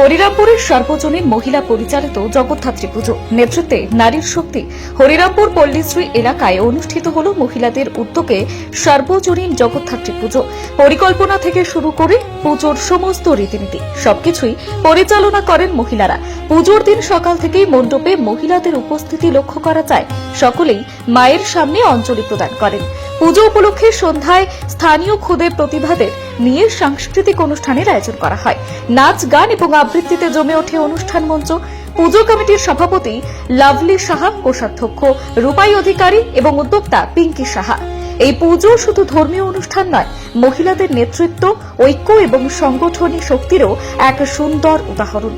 হরিরামপুরের সার্বজনীন মহিলা পরিচালিত জগদ্ধাত্রী পুজো। নেতৃত্বে নারীর শক্তি। হরিরামপুর পল্লীশ্রী এলাকায় অনুষ্ঠিত হল মহিলাদের উদ্যোগে সার্বজনীন জগদ্ধাত্রী পুজো। পরিকল্পনা থেকে শুরু করে পুজোর সমস্ত রীতিনীতি, সবকিছুই পরিচালনা করেন মহিলারা। পুজোর দিন সকাল থেকেই মণ্ডপে মহিলাদের উপস্থিতি লক্ষ্য করা যায়। সকলেই মায়ের সামনে অঞ্জলি প্রদান করেন। পুজো উপলক্ষে সন্ধ্যায় স্থানীয় খুদে প্রতিভাদের নিয়ে সাংস্কৃতিক অনুষ্ঠানের আয়োজন করা হয়। নাচ, গান এবং আবৃত্তিতে জমে ওঠে অনুষ্ঠান মঞ্চ। পুজো কমিটির সভাপতি লাভলি সাহা, কোষাধ্যক্ষ রূপাই অধিকারী এবং উদ্যোক্তা পিঙ্কি সাহা। এই পুজো শুধু ধর্মীয় অনুষ্ঠান নয়, মহিলাদের নেতৃত্ব, ঐক্য এবং সংগঠনী শক্তিরও এক সুন্দর উদাহরণ।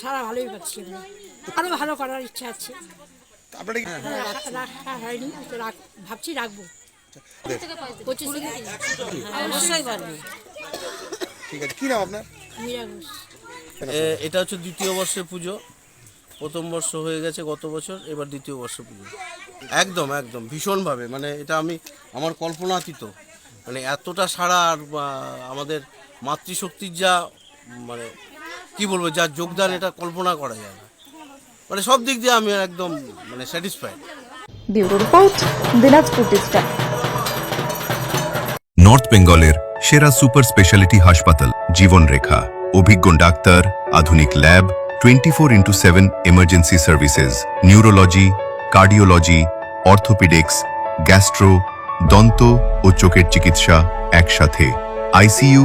সারা ভালোই পাচ্ছি আরও ভালো করার ইচ্ছা আছে। আপনারা কি রাখা রাখা হয়নি রাখ- ভাবছি রাখব। পঁচিশ থেকে অবশ্যই পারবে ঠিক আছে কি নাম আপনার? মীরা ঘোষ। এটা হচ্ছে দ্বিতীয় বর্ষের পুজো। প্রথম বর্ষ হয়ে গেছে গত বছর এবার দ্বিতীয় বর্ষ পুজো। একদম একদম ভীষণভাবে। মানে এটা আমি আমার কল্পনাতীত। মানে এতটা সারা আর আমাদের মাতৃশক্তির যা মানে কি বলব যা যোগদান এটা কল্পনা করা যায় না। মানে সব দিক দিয়ে আমি একদম মানে satisfied bureau report Dinajpur digital north বেঙ্গলের সেরা সুপার স্পেশালিটি হাসপাতাল জীবনরেখা। অভিজ্ঞ ডাক্তার আধুনিক lab twenty four into seven emergency services neurology cardiology orthopaedics gastro দন্ত ও চোখের চিকিৎসা একসাথে। আইসিইউ